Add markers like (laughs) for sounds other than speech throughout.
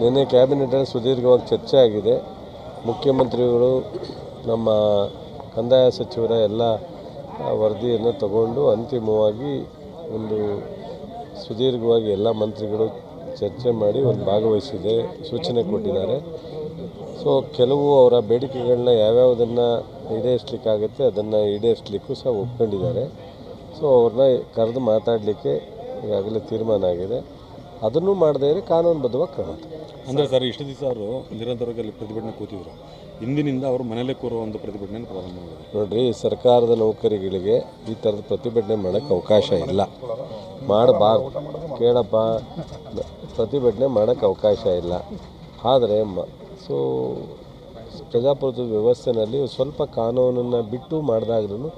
ನಿನ್ನೆ ಕ್ಯಾಬಿನೆಟಲ್ಲಿ ಸುದೀರ್ಘವಾಗಿ ಚರ್ಚೆ ಆಗಿದೆ. ಮುಖ್ಯಮಂತ್ರಿಗಳು, ನಮ್ಮ ಕಂದಾಯ ಸಚಿವರ ಎಲ್ಲ ವರದಿಯನ್ನು ತಗೊಂಡು ಅಂತಿಮವಾಗಿ ಒಂದು ಸುದೀರ್ಘವಾಗಿ ಎಲ್ಲ ಮಂತ್ರಿಗಳು ಚರ್ಚೆ ಮಾಡಿ ಒಂದು ಭಾಗವಹಿಸಿದೆ, ಸೂಚನೆ ಕೊಟ್ಟಿದ್ದಾರೆ. ಸೊ ಕೆಲವು ಅವರ ಬೇಡಿಕೆಗಳನ್ನ ಯಾವ್ಯಾವುದನ್ನು ಈಡೇರಿಸ್ಲಿಕ್ಕಾಗುತ್ತೆ ಅದನ್ನು ಈಡೇರಿಸ್ಲಿಕ್ಕೂ ಸಹ ಒಪ್ಕೊಂಡಿದ್ದಾರೆ. ಸೊ ಅವ್ರನ್ನ ಕರೆದು ಮಾತಾಡಲಿಕ್ಕೆ ಈಗಾಗಲೇ ತೀರ್ಮಾನ ಆಗಿದೆ. ಅದನ್ನು ಮಾಡದೇ ಇದ್ರೆ ಕಾನೂನುಬದ್ಧವಾಗಿ ಕ್ರಮ. ಅಂದರೆ ಸರ್, ಇಷ್ಟು ದಿವಸ ಅವರು ನಿರಂತರವಾಗಿ ಪ್ರತಿಭಟನೆ ಕೂತಿದ್ರು. ಇಂದಿನಿಂದ ಅವರು ಮನೇಲೆ ಕೂರುವ ಒಂದು ಪ್ರತಿಭಟನೆ ಪ್ರಾರಂಭ ಮಾಡಿದ್ರು. ನೋಡ್ರಿ ಸರ್ಕಾರದ ನೌಕರಿಗಳಿಗೆ ಈ ಥರದ ಪ್ರತಿಭಟನೆ ಮಾಡೋಕ್ಕೆ ಅವಕಾಶ ಇಲ್ಲ. ಮಾಡಬಾರ್ದು. ಕೇಳಪ್ಪ, ಪ್ರತಿಭಟನೆ ಮಾಡೋಕ್ಕೆ ಅವಕಾಶ ಇಲ್ಲ. ಆದರೆ ಮ, ಸೊ, ಪ್ರಜಾಪ್ರಭುತ್ವ ವ್ಯವಸ್ಥೆಯಲ್ಲಿ ಸ್ವಲ್ಪ ಕಾನೂನನ್ನು ಬಿಟ್ಟು ಮಾಡಿದಾಗ್ಲೂ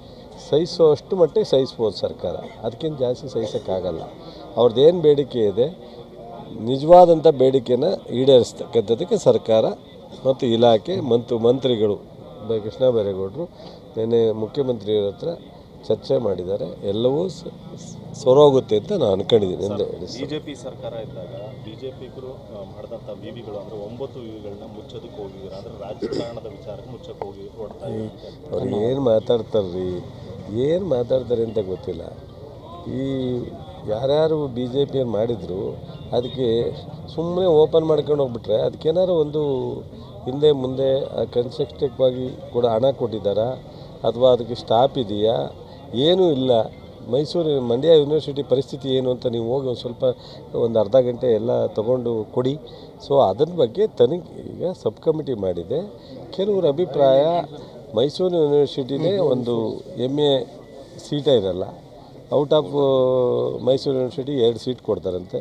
ಸಹಿಸೋ ಅಷ್ಟು ಮಟ್ಟಿಗೆ ಸಹಿಸ್ಬೋದು ಸರ್ಕಾರ. ಅದಕ್ಕಿಂತ ಜಾಸ್ತಿ ಸಹಿಸೋಕ್ಕಾಗಲ್ಲ. ಏನು ಬೇಡಿಕೆ ಇದೆ ನಿಜವಾದಂಥ ಬೇಡಿಕೆಯನ್ನು ಈಡೇರಿಸ್ತಕ್ಕಂಥದ್ದಕ್ಕೆ ಸರ್ಕಾರ ಮತ್ತು ಇಲಾಖೆ ಮತ್ತು ಮಂತ್ರಿಗಳು ಬ- ಕೃಷ್ಣ ಬೈರೇಗೌಡರು ನಿನ್ನೆ ಮುಖ್ಯಮಂತ್ರಿಯವರ ಹತ್ರ ಚರ್ಚೆ ಮಾಡಿದ್ದಾರೆ. ಎಲ್ಲವೂ ಸೊರೋಗುತ್ತೆ ಅಂತ ನಾನು ಅನ್ಕೊಂಡಿದ್ದೀನಿ ಎಂದು ಹೇಳಿ. ಬಿಜೆಪಿ ಸರ್ಕಾರ ಇದ್ದಾಗ ಬಿಜೆಪಿಗರು ಮಾಡಿದಂಥ ವಿವಿಗಳು ಅಂದರೆ ಒಂಬತ್ತು ವಿವಿಗಳನ್ನ ಮುಚ್ಚೋದಕ್ಕೆ ಹೋಗಿದ್ರು. ಅಂದರೆ ರಾಜಕಾರಣದ ವಿಚಾರಕ್ಕೆ ಮುಚ್ಚಕ್ಕೆ ಹೋಗಿ ಅವ್ರು ಏನು ಮಾತಾಡ್ತಾರ್ರಿ? ಏನು ಮಾತಾಡ್ತಾರೆ ಅಂತ ಗೊತ್ತಿಲ್ಲ. ಈ ಯಾರ್ಯಾರು ಬಿ ಜೆ ಪಿ ಮಾಡಿದ್ರು, ಅದಕ್ಕೆ ಸುಮ್ಮನೆ ಓಪನ್ ಮಾಡ್ಕೊಂಡು ಹೋಗ್ಬಿಟ್ರೆ ಅದಕ್ಕೇನಾರು ಒಂದು ಹಿಂದೆ ಮುಂದೆ ಕನ್ಸ್ಟ್ರಕ್ಟಿವ್ ಆಗಿ ಕೂಡ ಹಣ ಕೊಟ್ಟಿದ್ದಾರಾ? ಅಥವಾ ಅದಕ್ಕೆ ಸ್ಟಾಪ್ ಇದೆಯಾ? ಏನೂ ಇಲ್ಲ. ಮೈಸೂರು ಮಂಡ್ಯ ಯೂನಿವರ್ಸಿಟಿ ಪರಿಸ್ಥಿತಿ ಏನು ಅಂತ ನೀವು ಹೋಗಿ ಒಂದು ಸ್ವಲ್ಪ ಒಂದು ಅರ್ಧ ಗಂಟೆ ಎಲ್ಲ ತಗೊಂಡು ಕೊಡಿ. ಸೊ ಅದರ ಬಗ್ಗೆ ತನಿಖೆ ಈಗ ಸಬ್ ಕಮಿಟಿ ಮಾಡಿದೆ. ಕೆಲವ್ರ ಅಭಿಪ್ರಾಯ ಮೈಸೂರು ಯೂನಿವರ್ಸಿಟಿನೇ ಒಂದು ಎಂ ಎ ಸೀಟೇ ಇರಲ್ಲ. ಔಟ್ ಆಫ್ ಮೈಸೂರು ಯೂನಿವರ್ಸಿಟಿ ಎರಡು ಸೀಟ್ ಕೊಡ್ತಾರಂತೆ.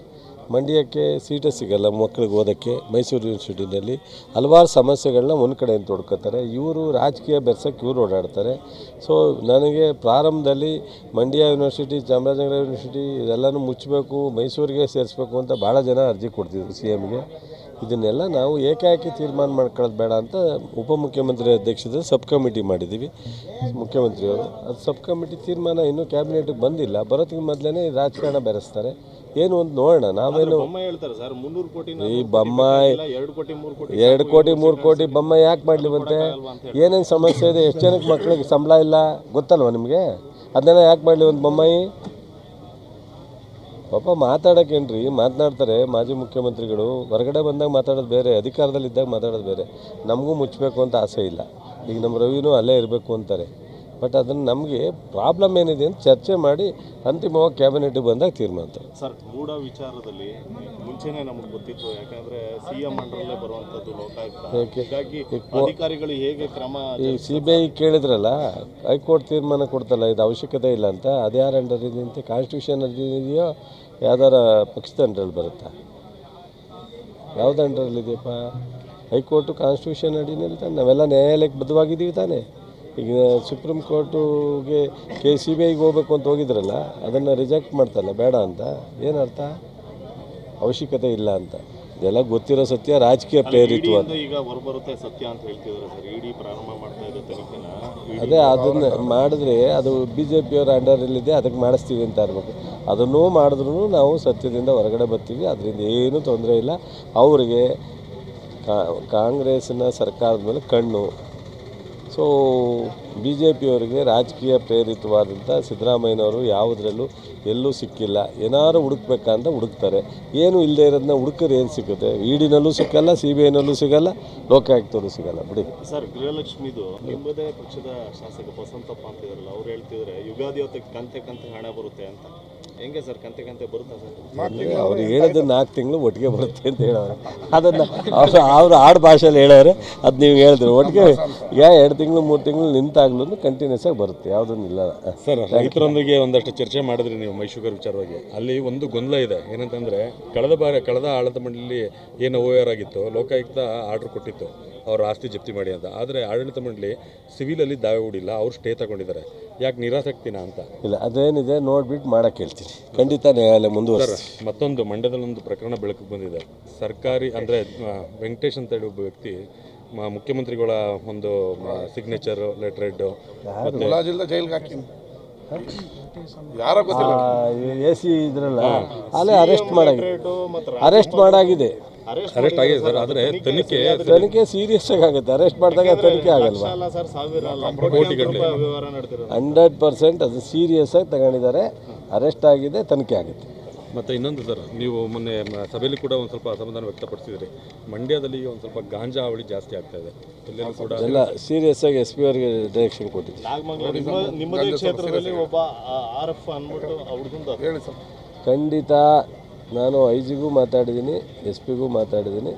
ಮಂಡ್ಯಕ್ಕೆ ಸೀಟೇ ಸಿಗಲ್ಲ ಮಕ್ಕಳಿಗೆ ಓದೋಕ್ಕೆ ಮೈಸೂರು ಯೂನಿವರ್ಸಿಟಿನಲ್ಲಿ. ಹಲವಾರು ಸಮಸ್ಯೆಗಳನ್ನ ಒಂದು ಕಡೆಯಿಂದ ತೊಡ್ಕೊತಾರೆ. ಇವರು ರಾಜಕೀಯ ಬೆರ್ಸಕ್ಕೆ ಇವರು ಓಡಾಡ್ತಾರೆ. ಸೊ ನನಗೆ ಪ್ರಾರಂಭದಲ್ಲಿ ಮಂಡ್ಯ ಯೂನಿವರ್ಸಿಟಿ, ಚಾಮರಾಜನಗರ ಯೂನಿವರ್ಸಿಟಿ ಇದೆಲ್ಲನೂ ಮುಚ್ಚಬೇಕು, ಮೈಸೂರಿಗೆ ಸೇರಿಸ್ಬೇಕು ಅಂತ ಭಾಳ ಜನ ಅರ್ಜಿ ಕೊಡ್ತಿದ್ರು ಸಿ ಎಮ್ಗೆ. ಇದನ್ನೆಲ್ಲ ನಾವು ಏಕಾಏಕಿ ತೀರ್ಮಾನ ಮಾಡ್ಕೊಳ್ಳೋದು ಬೇಡ ಅಂತ ಉಪಮುಖ್ಯಮಂತ್ರಿ ಅಧ್ಯಕ್ಷತೆ ಸಬ್ ಕಮಿಟಿ ಮಾಡಿದ್ದೀವಿ. ಮುಖ್ಯಮಂತ್ರಿಯವರು. ಅದು ಸಬ್ ಕಮಿಟಿ ತೀರ್ಮಾನ ಇನ್ನೂ ಕ್ಯಾಬಿನೆಟ್ಗೆ ಬಂದಿಲ್ಲ. ಬರೋದಕ್ಕೆ ಮೊದಲೇ ರಾಜಕಾರಣ ಬೆರೆಸ್ತಾರೆ. ಏನು ಒಂದು ನೋಡೋಣ ನಾವೇನು ಈ ಬೊಮ್ಮಾಯಿ ಎರಡು ಕೋಟಿ ಮೂರು ಕೋಟಿ ಬೊಮ್ಮಾಯಿ ಕೋಟಿ ಮೂರು ಕೋಟಿ ಬೊಮ್ಮ ಯಾಕೆ ಮಾಡಲಿವಂತೆ ಏನೇನು ಸಮಸ್ಯೆ ಇದೆ ಎಷ್ಟು ಜನಕ್ಕೆ ಮಕ್ಕಳಿಗೆ ಸಂಬಳ ಇಲ್ಲ ಗೊತ್ತಲ್ವ ನಿಮಗೆ? ಅದನ್ನೆಲ್ಲ ಯಾಕೆ ಮಾಡಲಿ ಒಂದು ಬೊಮ್ಮಾಯಿ? ಪಾಪ ಮಾತಾಡೋಕ್ಕೇನ್ರಿ? ಮಾತನಾಡ್ತಾರೆ ಮಾಜಿ ಮುಖ್ಯಮಂತ್ರಿಗಳು. ಹೊರಗಡೆ ಬಂದಾಗ ಮಾತಾಡೋದು ಬೇರೆ, ಅಧಿಕಾರದಲ್ಲಿದ್ದಾಗ ಮಾತಾಡೋದು ಬೇರೆ. ನಮಗೂ ಮುಚ್ಚಬೇಕು ಅಂತ ಆಸೆ ಇಲ್ಲ. ಈಗ ನಮ್ಮ ರವಿನೂ ಅಲ್ಲೇ ಇರಬೇಕು ಅಂತಾರೆ. ಬಟ್ ಅದನ್ನು ನಮಗೆ ಪ್ರಾಬ್ಲಮ್ ಏನಿದೆ ಅಂತ ಚರ್ಚೆ ಮಾಡಿ ಅಂತಿಮವಾಗಿ ಕ್ಯಾಬಿನೆಟ್ಗೆ ಬಂದಾಗ ತೀರ್ಮಾನ ತಗೊಳ್ಳಿ. ಸರ್ ಗೂಢ ವಿಚಾರದಲ್ಲಿ ಮುಂಚೆನೆ ನಮಗೆ ಗೊತ್ತಿತ್ತು ಯಾಕಂದ್ರೆ ಸಿ ಎಂ ಅಂಡರಲ್ಲೇ ಬರುವಂತದ್ದು ಲೋಕಾಯುಕ್ತ? ಹೀಗಾಗಿ ಅಧಿಕಾರಿಗಳು ಹೇಗೆ ಕ್ರಮ ಈ ಸಿ ಬಿ ಐ ಕೇಳಿದ್ರಲ್ಲ ಹೈಕೋರ್ಟ್ ತೀರ್ಮಾನ ಕೊಡ್ತಲ್ಲ ಇದು ಅವಶ್ಯಕತೆ ಇಲ್ಲ ಅಂತ ಅದ್ಯಾರ ಅಂಡರ್ ಇದೆ ಅಂತ ಕಾನ್ಸ್ಟಿಟ್ಯೂಷನ್ ಇದೆಯೋ ಯಾವ್ದಾರ ಪಕ್ಷದ ಅಂಡರಲ್ಲಿ ಬರುತ್ತಾ? ಯಾವ್ದು ಅಂಡ್ರಲ್ಲಿ ಇದೆಯಪ್ಪ ಹೈಕೋರ್ಟು ಕಾನ್ಸ್ಟಿಟ್ಯೂಷನ್ ಅಡಿನಲ್ಲಿ ತಾನೆ ನಾವೆಲ್ಲ ನ್ಯಾಯಾಲಯಕ್ಕೆ ಬದ್ಧವಾಗಿದ್ದೀವಿ ತಾನೇ. ಈಗ ಸುಪ್ರೀಂ ಕೋರ್ಟುಗೆ ಕೆ ಸಿ ಬಿ ಐಗೆ ಹೋಗ್ಬೇಕು ಅಂತ ಹೋಗಿದ್ರಲ್ಲ ಅದನ್ನು ರಿಜೆಕ್ಟ್ ಮಾಡ್ತಲ್ಲ ಬೇಡ ಅಂತ ಏನರ್ಥ? ಅವಶ್ಯಕತೆ ಇಲ್ಲ ಅಂತ. ಇದೆಲ್ಲ ಗೊತ್ತಿರೋ ಸತ್ಯ ರಾಜಕೀಯ ಪ್ರೇರಿತ ಈಗ ಹೊರಬರುತ್ತೆ ಸತ್ಯ ಅಂತ ಹೇಳ್ತಿದ್ದಾರೆ ಸರ್. ಇಡಿ ಪ್ರಾರಂಭ ಮಾಡ್ತಾ ಇರೋ ತನಿಖೆನ ಅದೇ ಅದನ್ನ ಮಾಡಿದ್ರೆ ಅದು ಬಿ ಜೆ ಪಿಯವ್ರ ಅಂಡರಲ್ಲಿದೆ ಅದಕ್ಕೆ ಮಾಡಿಸ್ತೀವಿ ಅಂತ ಇರಬೇಕು ಅದನ್ನೂ ಮಾಡಿದ್ರೂ ನಾವು ಸತ್ಯದಿಂದ ಹೊರಗಡೆ ಬರ್ತೀವಿ ಅದರಿಂದ ಏನೂ ತೊಂದರೆ ಇಲ್ಲ. ಅವರಿಗೆ ಕಾಂಗ್ರೆಸ್ನ ಸರ್ಕಾರದ ಮೇಲೆ ಕಣ್ಣು. ಸೊ ಬಿ ಜೆ ಪಿಯವರಿಗೆ ರಾಜಕೀಯ ಪ್ರೇರಿತವಾದಂಥ ಸಿದ್ದರಾಮಯ್ಯನವರು ಯಾವುದರಲ್ಲೂ ಎಲ್ಲೂ ಸಿಕ್ಕಿಲ್ಲ. ಏನಾದ್ರು ಹುಡುಕ್ಬೇಕಂತ ಹುಡುಕ್ತಾರೆ. ಏನು ಇಲ್ಲದೆ ಇರೋದನ್ನ ಹುಡುಕಿದ್ರೆ ಏನು ಸಿಗುತ್ತೆ? ಇಡಿನಲ್ಲೂ ಸಿಕ್ಕಲ್ಲ ಸಿ ಬಿ ಐನಲ್ಲೂ ಸಿಗಲ್ಲ ಲೋಕಾಯುಕ್ತರು ಸಿಗಲ್ಲ. ಬಿಡಿ. ಸರ್, ಗೃಹಲಕ್ಷ್ಮಿದು ನಿಮ್ಮದೇ ಪಕ್ಷದ ಶಾಸಕ ಬಸಂತಪ್ಪ ಅಂತ ಅವ್ರು ಹೇಳ್ತಿದ್ರೆ ಯುಗಾದಿ ಹೊತ್ತಿಗೆ ಕಂತೆ ಕಂತೆ ಹಣ ಬರುತ್ತೆ ಅಂತ. ಹೆಂಗೆ ಸರ್ ಕಂತೆ ಕಂತೆ ಬರುತ್ತಾ ಸರ್? ಅವ್ರು ಹೇಳೋದು ನಾಲ್ಕು ತಿಂಗಳು ಒಟ್ಟಿಗೆ ಬರುತ್ತೆ ಅಂತ ಹೇಳೋರು (laughs) ಅದನ್ನು ಅವ್ರು ಅವ್ರು ಆಡು ಭಾಷೆಯಲ್ಲಿ ಹೇಳೋರು ಅದು ನೀವು ಹೇಳಿದ್ರು ಒಟ್ಟಿಗೆ ಯಾ ಎರಡು ತಿಂಗಳು ಮೂರು ತಿಂಗಳು ನಿಂತಾಗ್ಲೂ ಕಂಟಿನ್ಯೂಸ್ ಆಗಿ ಬರುತ್ತೆ ಯಾವುದನ್ನು ಇಲ್ಲ. ಸರ್ ರೈತರೊಂದಿಗೆ ಒಂದಷ್ಟು ಚರ್ಚೆ ಮಾಡಿದ್ರಿ ನೀವು ಮೈಸೂರು ವಿಚಾರವಾಗಿ. ಅಲ್ಲಿ ಒಂದು ಗೊಂದಲ ಇದೆ. ಏನಂತಂದ್ರೆ ಕಳೆದ ಬಾರಿ ಕಳೆದ ಆಡಳಿತ ಮಂಡಳಿ ಏನು ಓ ಆರ್ ಆಗಿತ್ತು ಲೋಕಾಯುಕ್ತ ಆರ್ಡರ್ ಕೊಟ್ಟಿತ್ತು. ಅವ್ರ ಆಸ್ತಿ ಜಪ್ತಿ ಮಾಡಿ ಅಂತ. ಆದರೆ ಆಡಳಿತ ಮಂಡಳಿ ಸಿವಿಲಲ್ಲಿ ದಾವೆ ಹೂಡಿಲ್ಲ ಅವ್ರು ಸ್ಟೇ ತಗೊಂಡಿದ್ದಾರೆ. ಯಾಕೆ ನಿರಾಸಕ್ತಿನ ಅಂತ? ಇಲ್ಲ ಅದೇನಿದೆ ನೋಡ್ಬಿಟ್ಟು ಮಾಡಕ್ಕೆ ಹೇಳ್ತೀನಿ. ಖಂಡಿತ ನ್ಯಾಯಾಲಯ ಮುಂದುವರೆ ಮತ್ತೊಂದು ಮಂಡ್ಯದಲ್ಲಿ ಒಂದು ಪ್ರಕರಣ ಬೆಳಕಿಗೆ ಬಂದಿದೆ. ಸರ್ಕಾರಿ ಅಂದರೆ ವೆಂಕಟೇಶ್ ಅಂತ ಹೇಳಿ ಒಬ್ಬ ವ್ಯಕ್ತಿ ಮ- ಮುಖ್ಯಮಂತ್ರಿಗಳ ಒಂದು ಸಿಗ್ನೇಚರ್ ಲೆಟರ್ ಹೆಡ್ಡು ಮುಲಾಜಿಲ್ದ ಜೈಲ್ಗೆ ಹಾಕಿ ಯಾರೋ ಗೊತ್ತಿಲ್ಲ. ಎ ಸಿ ಇದ್ರಲ್ಲ ಅಲ್ಲೇ ಅರೆಸ್ಟ್ ಮಾಡಾಗಿದೆ. ಅರೆಸ್ಟ್ ಮಾಡಾಗಿದೆ. ಅರೆಸ್ಟ್ ಆಗಿದೆ ಸರ್ ಆದರೆ ತನಿಖೆ ತನಿಖೆ ಸೀರಿಯಸ್ ಆಗಿ ಆಗುತ್ತೆ. ಅರೆಸ್ಟ್ ಮಾಡಿದಾಗ ತನಿಖೆ ಆಗಲ್ವಾ? ಅಲ್ಲ ಸರ್ ಸಾವಿರ ಅಲ್ಲ. ವ್ಯವಹಾರ ನಡೆದಿರೋದು. ಹಂಡ್ರೆಡ್ ಪರ್ಸೆಂಟ್ ಅದು ಸೀರಿಯಸ್ ಆಗಿ ತಗೊಂಡಿದ್ದಾರೆ. ಅರೆಸ್ಟ್ ಆಗಿದೆ ತನಿಖೆ ಆಗುತ್ತೆ ಮತ್ತು ಇನ್ನೊಂದು ಸರ್ ನೀವು ಮೊನ್ನೆ ಸಭೆಯಲ್ಲಿ ಕೂಡ ಒಂದು ಸ್ವಲ್ಪ ಅಸಮಾಧಾನ ವ್ಯಕ್ತಪಡಿಸಿದ್ರಿ. ಮಂಡ್ಯದಲ್ಲಿ ಒಂದು ಸ್ವಲ್ಪ ಗಾಂಜಾ ಅವಳಿ ಜಾಸ್ತಿ ಆಗ್ತಾ ಇದೆ. ಎಲ್ಲೆಲ್ಲೂ ಕೂಡ ಎಲ್ಲ ಸೀರಿಯಸ್ ಆಗಿ ಎಸ್ ಪಿ ಅವರಿಗೆ ಡೈರೆಕ್ಷನ್ ಕೊಟ್ಟಿದ್ದೀವಿ ನಿಮ್ಮದೇ ಕ್ಷೇತ್ರದಲ್ಲಿ ಒಬ್ಬ ಆರ್ ಎಫ್ ಅಂದ್ಬಿಟ್ಟು ಹುಡುಗಂದು ಹೇಳಿ ಸರ್. ಖಂಡಿತ ನಾನು ಐ ಜಿಗೂ ಮಾತಾಡಿದ್ದೀನಿ ಎಸ್ ಪಿಗೂ ಮಾತಾಡಿದ್ದೀನಿ.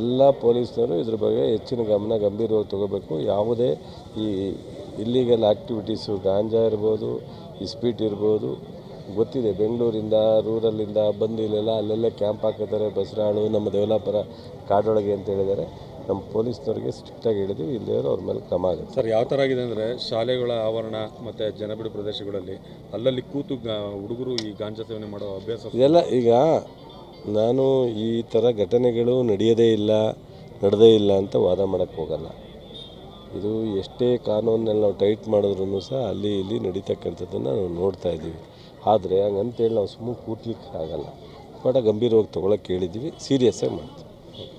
ಎಲ್ಲ ಪೊಲೀಸ್ನವರು ಇದ್ರ ಬಗ್ಗೆ ಹೆಚ್ಚಿನ ಗಮನ ಗಂಭೀರವಾಗಿ ತಗೋಬೇಕು. ಯಾವುದೇ ಈ ಇಲ್ಲಿಗಲ್ ಆ್ಯಕ್ಟಿವಿಟೀಸು ಗಾಂಜಾ ಇರ್ಬೋದು ಇಸ್ಪೀಟ್ ಇರ್ಬೋದು ಗೊತ್ತಿದೆ ಬೆಂಗಳೂರಿಂದ ರೂರಲ್ಲಿಂದ ಬಂದು ಇಲ್ಲೆಲ್ಲ ಅಲ್ಲೆಲ್ಲ ಕ್ಯಾಂಪ್ ಹಾಕಿದ್ದಾರೆ ಬಸರಾಳು ನಮ್ಮ ದೇವಲಾಪುರ ಕಾಡೊಳಗೆ ಅಂತ ಹೇಳಿದ್ದಾರೆ. ನಮ್ಮ ಪೊಲೀಸ್ನವ್ರಿಗೆ ಸ್ಟ್ರಿಕ್ಟಾಗಿ ಹೇಳಿದ್ವಿ ಇಲ್ಲದೇ ಅವ್ರ ಮೇಲೆ ಕ್ರಮ ಆಗುತ್ತೆ. ಸರ್ ಯಾವ ಥರ ಆಗಿದೆ ಅಂದರೆ ಶಾಲೆಗಳ ಆವರಣ ಮತ್ತು ಜನಬಿಡು ಪ್ರದೇಶಗಳಲ್ಲಿ ಅಲ್ಲಲ್ಲಿ ಕೂತು ಗಾ- ಹುಡುಗರು ಈ ಗಾಂಜಾ ಸೇವನೆ ಮಾಡೋ ಅಭ್ಯಾಸ ಇದೆಲ್ಲ ಈಗ ನಾನು ಈ ಥರ ಘಟನೆಗಳು ನಡೆಯೋದೇ ಇಲ್ಲ ನಡೆದೇ ಇಲ್ಲ ಅಂತ ವಾದ ಮಾಡೋಕ್ಕೆ ಹೋಗಲ್ಲ. ಇದು ಎಷ್ಟೇ ಕಾನೂನಲ್ಲಿ ನಾವು ಟೈಟ್ ಮಾಡಿದ್ರೂ ಸಹ ಅಲ್ಲಿ ಇಲ್ಲಿ ನಡೀತಕ್ಕಂಥದ್ದನ್ನು ನಾವು ನೋಡ್ತಾ ಇದ್ದೀವಿ. ಆದರೆ ಹಂಗಂತೇಳಿ ನಾವು ಸುಮ್ಮನೆ ಕೂತ್ಲಿಕ್ಕೆ ಆಗೋಲ್ಲ. ಬಟ್ ಗಂಭೀರವಾಗಿ ತೊಗೊಳಕ್ಕೆ ಹೇಳಿದ್ದೀವಿ ಸೀರಿಯಸ್ಸಾಗಿ ಮಾಡ್ತೀವಿ.